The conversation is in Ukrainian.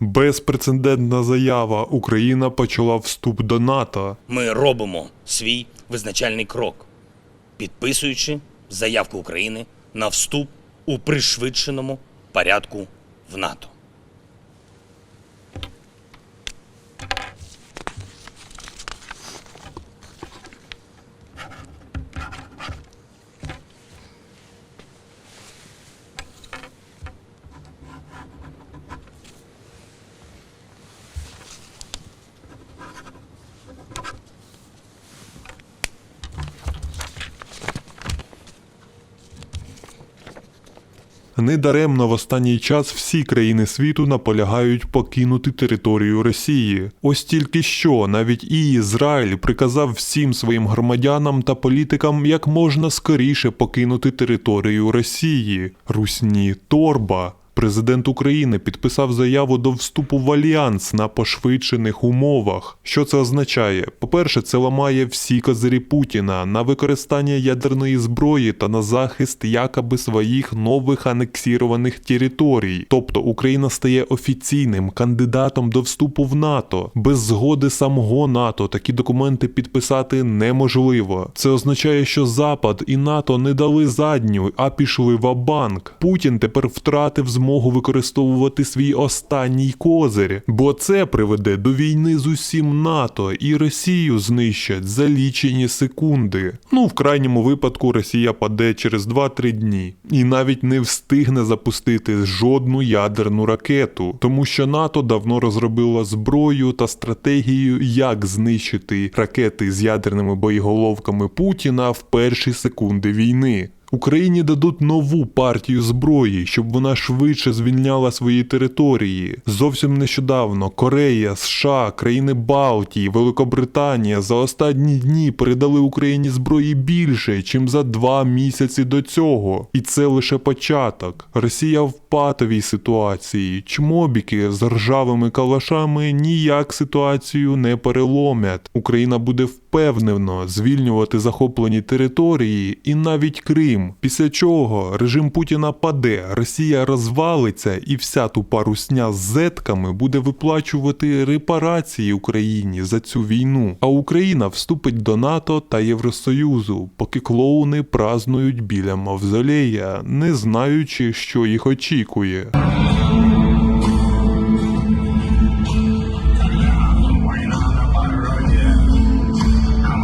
Безпрецедентна заява. Україна почала вступ до НАТО. Ми робимо свій визначальний крок, підписуючи заявку України на вступ у пришвидшеному порядку в НАТО. Недаремно в останній час всі країни світу наполягають покинути територію Росії. Ось тільки що навіть і Ізраїль приказав всім своїм громадянам та політикам як можна скоріше покинути територію Росії. Русні торба. Президент України підписав заяву до вступу в альянс на пошвидшених умовах. Що це означає? По-перше, це ламає всі козирі Путіна на використання ядерної зброї та на захист якоби своїх нових анексірованих територій. Тобто Україна стає офіційним кандидатом до вступу в НАТО. Без згоди самого НАТО такі документи підписати неможливо. Це означає, що Запад і НАТО не дали задню, а пішли в банк Путін тепер втратив змогу використовувати свій останній козир, бо це приведе до війни з усім НАТО і Росію знищать за лічені секунди. Ну, в крайньому випадку Росія паде через 2-3 дні і навіть не встигне запустити жодну ядерну ракету, тому що НАТО давно розробило зброю та стратегію, як знищити ракети з ядерними боєголовками Путіна в перші секунди війни. Україні дадуть нову партію зброї, щоб вона швидше звільняла свої території. Зовсім нещодавно Корея, США, країни Балтії, Великобританія за останні дні передали Україні зброї більше, чим за два місяці до цього. І це лише початок. Росія в патовій ситуації. Чмобіки з ржавими калашами ніяк ситуацію не переломять. Україна буде впевнено звільнювати захоплені території і навіть Крим. Після чого режим Путіна паде, Росія розвалиться, і вся тупа русня з зетками буде виплачувати репарації Україні за цю війну. А Україна вступить до НАТО та Євросоюзу, поки клоуни празнують біля мавзолея, не знаючи, що їх очікує.